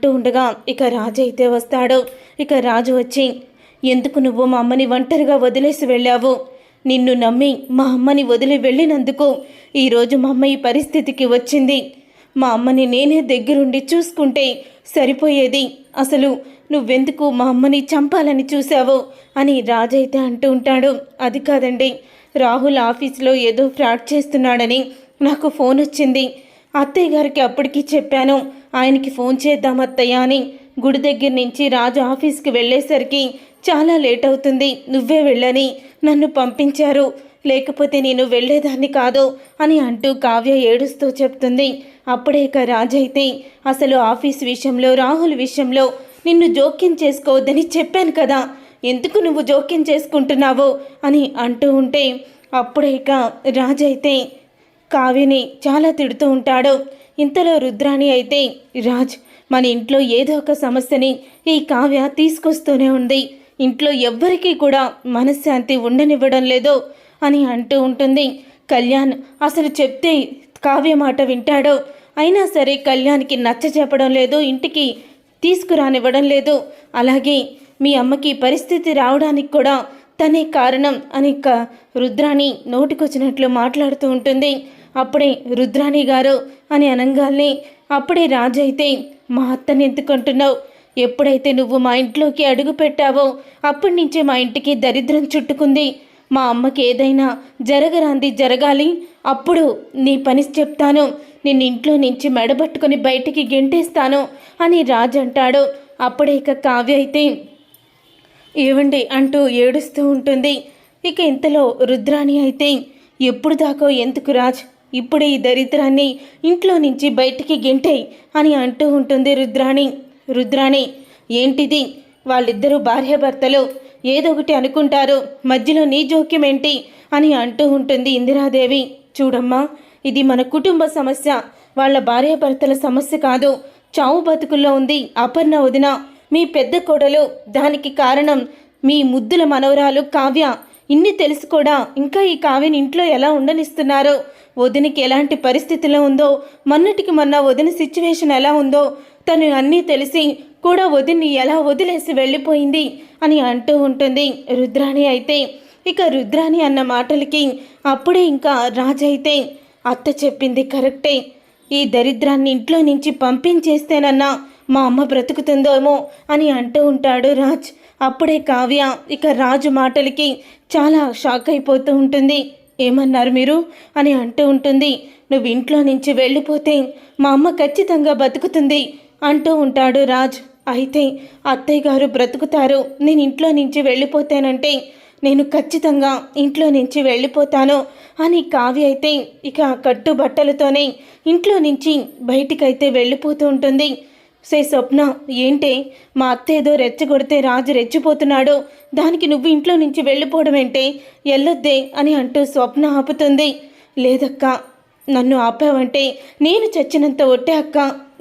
అంటూ ఉండగా ఇక రాజు అయితే వస్తాడు. ఇక రాజు వచ్చి ఎందుకు నువ్వు మా అమ్మని ఒంటరిగా వదిలేసి వెళ్ళావు? నిన్ను నమ్మి మా అమ్మని వదిలి వెళ్ళినందుకు ఈరోజు మా అమ్మ ఈ పరిస్థితికి వచ్చింది. మా అమ్మని నేనే దగ్గరుండి చూసుకుంటే సరిపోయేది. అసలు నువ్వెందుకు మా అమ్మని చంపాలని చూశావు? అని రాజైతే అంటూ ఉంటాడు. అది కాదండి రాహుల్ ఆఫీస్లో ఏదో ఫ్రాడ్ చేస్తున్నాడని నాకు ఫోన్ వచ్చింది. అత్తయ్య గారికి అప్పటికి చెప్పాను. ఆయనకి ఫోన్ చేద్దాం అత్తయ్య అని గుడి దగ్గర నుంచి రాజు ఆఫీస్కి వెళ్ళేసరికి చాలా లేట్ అవుతుంది నువ్వే వెళ్ళని నన్ను పంపించారు. లేకపోతే నేను వెళ్ళేదాన్ని కాదు అని అంటూ కావ్య ఏడుస్తూ చెప్తుంది. అప్పుడే ఇక రాజైతే అసలు ఆఫీస్ విషయంలో రాహుల్ విషయంలో నిన్ను జోక్యం చేసుకోవద్దని చెప్పాను కదా ఎందుకు నువ్వు జోక్యం చేసుకుంటున్నావు అని అంటూ ఉంటే అప్పుడే ఇక రాజైతే కావ్యని చాలా తిడుతూ ఉంటాడు. ఇంతలో రుద్రాణి అయితే రాజ్ మన ఇంట్లో ఏదో ఒక సమస్యని ఈ కావ్య తీసుకొస్తూనే ఉంది. ఇంట్లో ఎవ్వరికీ కూడా మనశ్శాంతి ఉండనివ్వడం లేదు అని అంటూ ఉంటుంది. కళ్యాణ్ అసలు చెప్తే కావ్య మాట వింటాడో. అయినా సరే కళ్యాణ్కి నచ్చ చెప్పడం లేదు ఇంటికి తీసుకురానివ్వడం లేదు. అలాగే మీ అమ్మకి పరిస్థితి రావడానికి కూడా తనే కారణం అని క రుద్రాణి నోటికొచ్చినట్లు మాట్లాడుతూ ఉంటుంది. అప్పుడే రుద్రాణి గారు అని అనగానే అప్పుడే రాజు అయితే మా అత్తని ఎందుకంటున్నావు? ఎప్పుడైతే నువ్వు మా ఇంట్లోకి అడుగు పెట్టావో అప్పటి నుంచే మా ఇంటికి దరిద్రం చుట్టుకుంది. మా అమ్మకి ఏదైనా జరగరాంది జరగాలి. అప్పుడు నీ పని చెప్తాను. నిన్ను ఇంట్లో నుంచి మెడబట్టుకుని బయటికి గెంటేస్తాను అని రాజు అంటాడు. అప్పుడే ఇక కావ్య అయితే ఏవండి అంటూ ఏడుస్తూ ఉంటుంది. ఇక ఇంతలో రుద్రాణి అయితే ఎప్పుడు దాకో ఎందుకు రాజ్? ఇప్పుడే ఈ దరిద్రాన్ని ఇంట్లో నుంచి బయటికి గెంటేయ్ అని అంటూ ఉంటుంది రుద్రాణి. రుద్రాణి ఏంటిది? వాళ్ళిద్దరూ భార్యాభర్తలు ఏదో ఒకటి అనుకుంటారు. మధ్యలో నీ జోక్యం ఏంటి? అని అంటూ ఉంటుంది ఇందిరాదేవి. చూడమ్మా ఇది మన కుటుంబ సమస్య. వాళ్ళ భార్యాభర్తల సమస్య కాదు. చావు బతుకుల్లో ఉంది అపర్ణ వదిన. మీ పెద్ద కొడలు దానికి కారణం మీ ముద్దుల మనవరాలు కావ్య. ఇన్ని తెలుసు కూడా ఇంకా ఈ కావ్యని ఇంట్లో ఎలా ఉండనిస్తున్నారో? వదినికి ఎలాంటి పరిస్థితిలో ఉందో మొన్నటికి మొన్న వదిన సిచ్యువేషన్ ఎలా ఉందో తను అన్నీ తెలిసి కూడా వదిన్ని ఎలా వదిలేసి వెళ్ళిపోయింది అని అంటూ ఉంటుంది రుద్రాణి అయితే. ఇక రుద్రాణి అన్న మాటలకి అప్పుడే ఇంకా రాజైతే అత్త చెప్పింది కరెక్టే. ఈ దరిద్రాన్ని ఇంట్లో నుంచి పంపించేస్తేనన్నా మా అమ్మ బ్రతుకుతుందేమో అని అంటూ ఉంటాడు రాజ్. అప్పుడే కావ్య ఇక రాజు మాటలకి చాలా షాక్ అయిపోతూ ఉంటుంది. ఏమన్నారు మీరు? అని అంటూ ఉంటుంది. నువ్వు ఇంట్లో నుంచి వెళ్ళిపోతే మా అమ్మ ఖచ్చితంగా బతుకుతుంది అంటూ ఉంటాడు రాజ్. అయితే అత్తయ్య గారు బ్రతుకుతారు. నేను ఇంట్లో నుంచి వెళ్ళిపోతానంటే నేను ఖచ్చితంగా ఇంట్లో నుంచి వెళ్ళిపోతాను అని కావ్య అయితే ఇక కట్టు బట్టలతోనే ఇంట్లో నుంచి బయటికైతే వెళ్ళిపోతూ ఉంటుంది. సే స్వప్న ఏంటే? మా అత్త ఏదో రెచ్చగొడితే రాజు రెచ్చిపోతున్నాడు. దానికి నువ్వు ఇంట్లో నుంచి వెళ్ళిపోవడం ఏంటే వెళ్ళొద్దే అని అంటూ స్వప్న ఆపుతుంది. లేదక్క నన్ను ఆపావంటే నేను చచ్చినంత ఒట్టే అక్క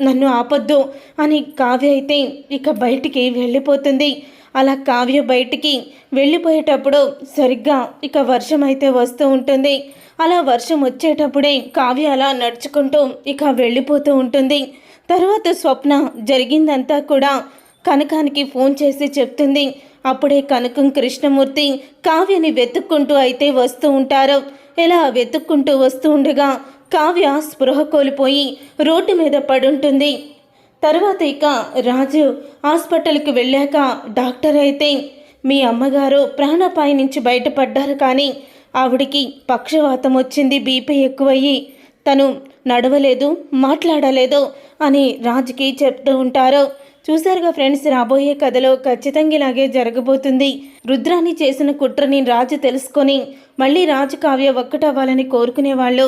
నన్ను ఆపొద్దు అని కావ్య అయితే ఇక బయటికి వెళ్ళిపోతుంది. అలా కావ్య బయటికి వెళ్ళిపోయేటప్పుడు సరిగ్గా ఇక వర్షం అయితే వస్తూ ఉంటుంది. అలా వర్షం వచ్చేటప్పుడే కావ్య అలా నడుచుకుంటూ ఇక వెళ్ళిపోతూ ఉంటుంది. తర్వాత స్వప్న జరిగిందంతా కూడా కనకానికి ఫోన్ చేసి చెప్తుంది. అప్పుడే కనకం కృష్ణమూర్తి కావ్యని వెతుక్కుంటూ అయితే వస్తూ ఉంటారు. ఇలా వెతుక్కుంటూ వస్తూ ఉండగా కావ్య స్పృహ కోల్పోయి రోడ్డు మీద పడుంటుంది. తర్వాత ఇక రాజు హాస్పిటల్కి వెళ్ళాక డాక్టర్ అయితే మీ అమ్మగారు ప్రాణాపాయ నుంచి బయటపడ్డారు కానీ ఆవిడికి పక్షవాతం వచ్చింది బీపీ ఎక్కువయ్యి. తను నడవలేదు మాట్లాడలేదు అని రాజుకి చెప్తూ ఉంటారు. చూశారుగా ఫ్రెండ్స్ రాబోయే కథలో ఖచ్చితంగా ఇలాగే జరగబోతుంది. రుద్రాన్ని చేసిన కుట్రని రాజు తెలుసుకొని మళ్ళీ రాజు కావ్య ఒక్కటవ్వాలని కోరుకునే వాళ్ళు